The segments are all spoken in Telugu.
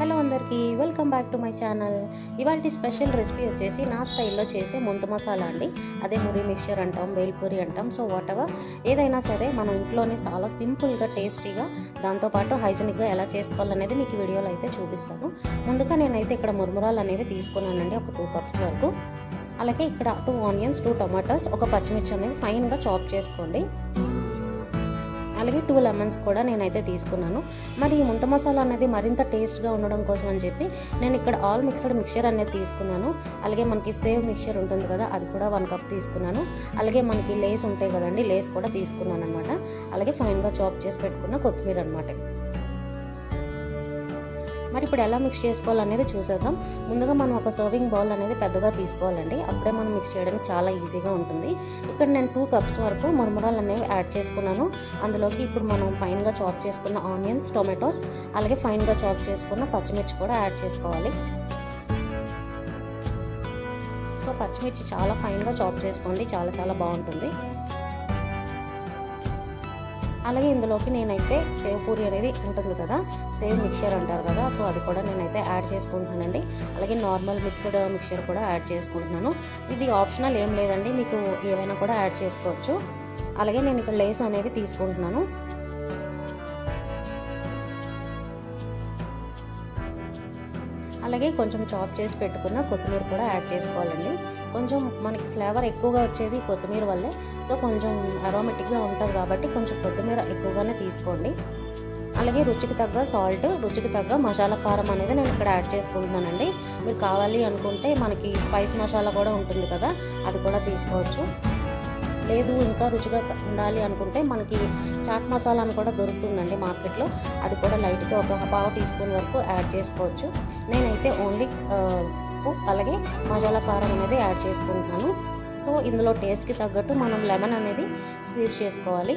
హలో అందరికీ welcome back to my channel. ఇవాళ స్పెషల్ రెసిపీ వచ్చేసి నా స్టైల్లో చేసే ముంత మసాలా అండి. అదే మురి మిక్చర్ అంటాం బేల్పూరి అంటాం. సో వాట్ ఎవర్ ఏదైనా సరే మనం ఇంట్లోనే చాలా సింపుల్గా టేస్టీగా దాంతోపాటు హైజెనిక్గా ఎలా చేసుకోవాలనేది మీకు వీడియోలో అయితే చూపిస్తాను. ముందుగా నేనైతే ఇక్కడ మురుమురాలు అనేవి తీసుకున్నానండి ఒక టూ కప్స్ వరకు. అలాగే ఇక్కడ టూ ఆనియన్స్ టూ టొమాటోస్ ఒక పచ్చిమిర్చి అనేవి ఫైన్గా చాప్ చేసుకోండి. అలాగే టూ లెమన్స్ కూడా నేనైతే తీసుకున్నాను. మరి ఈ ముంత మసాలా అనేది మరింత టేస్ట్గా ఉండడం కోసం అని చెప్పి నేను ఇక్కడ ఆల్ మిక్స్డ్ మిక్చర్ అనేది తీసుకున్నాను. అలాగే మనకి సేవ్ మిక్చర్ ఉంటుంది కదా అది కూడా వన్ కప్ తీసుకున్నాను. అలాగే మనకి లేస్ ఉంటాయి కదండి లేస్ కూడా తీసుకున్నాను అనమాట అలాగే ఫైన్గా చాప్ చేసి పెట్టుకున్న కొత్తిమీర అనమాట మరి ఇప్పుడు ఎలా మిక్స్ చేసుకోవాలనేది చూసేద్దాం. ముందుగా మనం ఒక సర్వింగ్ బౌల్ అనేది పెద్దగా తీసుకోవాలండి. అప్పుడే మనం మిక్స్ చేయడానికి చాలా ఈజీగా ఉంటుంది. ఇక్కడ నేను టూ కప్స్ వరకు మురమురాలు అనేవి యాడ్ చేసుకున్నాను. అందులోకి ఇప్పుడు మనం ఫైన్గా చాప్ చేసుకున్న ఆనియన్స్ టొమాటోస్ అలాగే ఫైన్గా చాప్ చేసుకున్న పచ్చిమిర్చి కూడా యాడ్ చేసుకోవాలి. సో పచ్చిమిర్చి చాలా ఫైన్గా చాప్ చేసుకోండి. చాలా చాలా బాగుంటుంది. అలాగే ఇందులోకి నేనైతే సేవ్ పూరి అనేది ఉంటుంది కదా సేవ్ మిక్చర్ అంటారు కదా సో అది కూడా నేనైతే యాడ్ చేసుకుంటున్నానండి. అలాగే నార్మల్ మిక్స్డ్ మిక్చర్ కూడా యాడ్ చేసుకుంటున్నాను. ఇది ఆప్షనల్ ఏం లేదండి మీకు ఏమైనా కూడా యాడ్ చేసుకోవచ్చు. అలాగే నేను ఇక్కడ లేస్ అనేవి తీసుకుంటున్నాను. అలాగే కొంచెం చాప్ చేసి పెట్టుకున్న కొత్తిమీర కూడా యాడ్ చేసుకోవాలండి. కొంచెం మనకి ఫ్లేవర్ ఎక్కువగా వచ్చేది కొత్తిమీర వల్లే. సో కొంచెం అరోమెటిక్గా ఉంటుంది కాబట్టి కొంచెం కొత్తిమీర ఎక్కువగానే తీసుకోండి. అలాగే రుచికి తగ్గ సాల్ట్ రుచికి తగ్గ మసాలా కారం అనేది నేను ఇక్కడ యాడ్ చేసుకుంటున్నానండి. మీరు కావాలి అనుకుంటే మనకి స్పైస్ మసాలా కూడా ఉంటుంది కదా అది కూడా తీసుకోవచ్చు. లేదు ఇంకా రుచిగా ఉండాలి అనుకుంటే మనకి చాట్ మసాలా అని కూడా దొరుకుతుందండి మార్కెట్లో. అది కూడా లైట్గా ఒక పావు టీ స్పూన్ వరకు యాడ్ చేసుకోవచ్చు. నేనైతే ఓన్లీ ఉప్పు అలాగే మసాలా కారం అనేది యాడ్ చేసుకుంటున్నాను. సో ఇందులో టేస్ట్కి తగ్గట్టు మనం లెమన్ అనేది స్క్వీజ్ చేసుకోవాలి.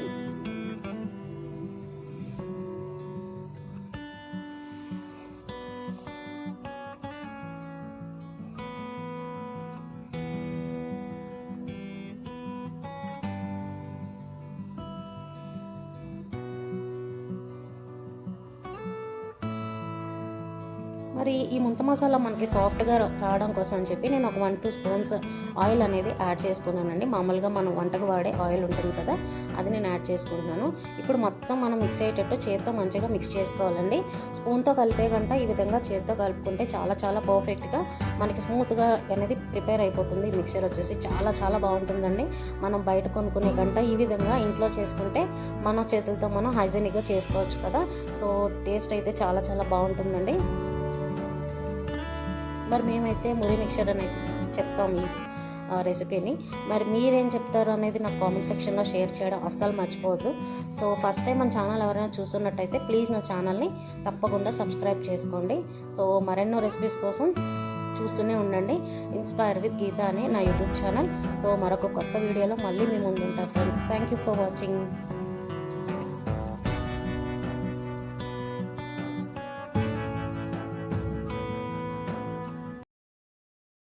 మరి ఈ ముంత మసాలా మనకి సాఫ్ట్గా రావడం కోసం అని చెప్పి నేను ఒక వన్ టూ స్పూన్స్ ఆయిల్ అనేది యాడ్ చేసుకున్నానండి. మామూలుగా మనం వంటకు వాడే ఆయిల్ ఉంటుంది కదా అది నేను యాడ్ చేసుకుంటున్నాను. ఇప్పుడు మొత్తం మనం మిక్స్ అయ్యేటట్టు చేత్తో మంచిగా మిక్స్ చేసుకోవాలండి. స్పూన్తో కలిపే గంట ఈ విధంగా చేత్తో కలుపుకుంటే చాలా చాలా పర్ఫెక్ట్గా మనకి స్మూత్గా అనేది ప్రిపేర్ అయిపోతుంది. మిక్చర్ వచ్చేసి చాలా చాలా బాగుంటుందండి. మనం బయట కొనుక్కునే గంట ఈ విధంగా ఇంట్లో చేసుకుంటే మన చేతులతో మనం హైజీనిక్గా చేసుకోవచ్చు కదా. సో టేస్ట్ అయితే చాలా చాలా బాగుంటుందండి. మరి మేమైతే మురి మిక్చర్ అనేది చెప్తాం ఈ రెసిపీని మరి మీరేం చెప్తారు అనేది నాకు కామెంట్ సెక్షన్లో షేర్ చేయడం అస్సలు మర్చిపోవద్దు. సో ఫస్ట్ టైం మన ఛానల్ ఎవరైనా చూస్తున్నట్టయితే ప్లీజ్ నా ఛానల్ని తప్పకుండా సబ్స్క్రైబ్ చేసుకోండి. సో మరెన్నో రెసిపీస్ కోసం చూస్తూనే ఉండండి. ఇన్స్పైర్ విత్ గీత అనే నా యూట్యూబ్ ఛానల్ సో మరొక కొత్త వీడియోలో మళ్ళీ మీ ముందు ఉంటా friends thank you for watching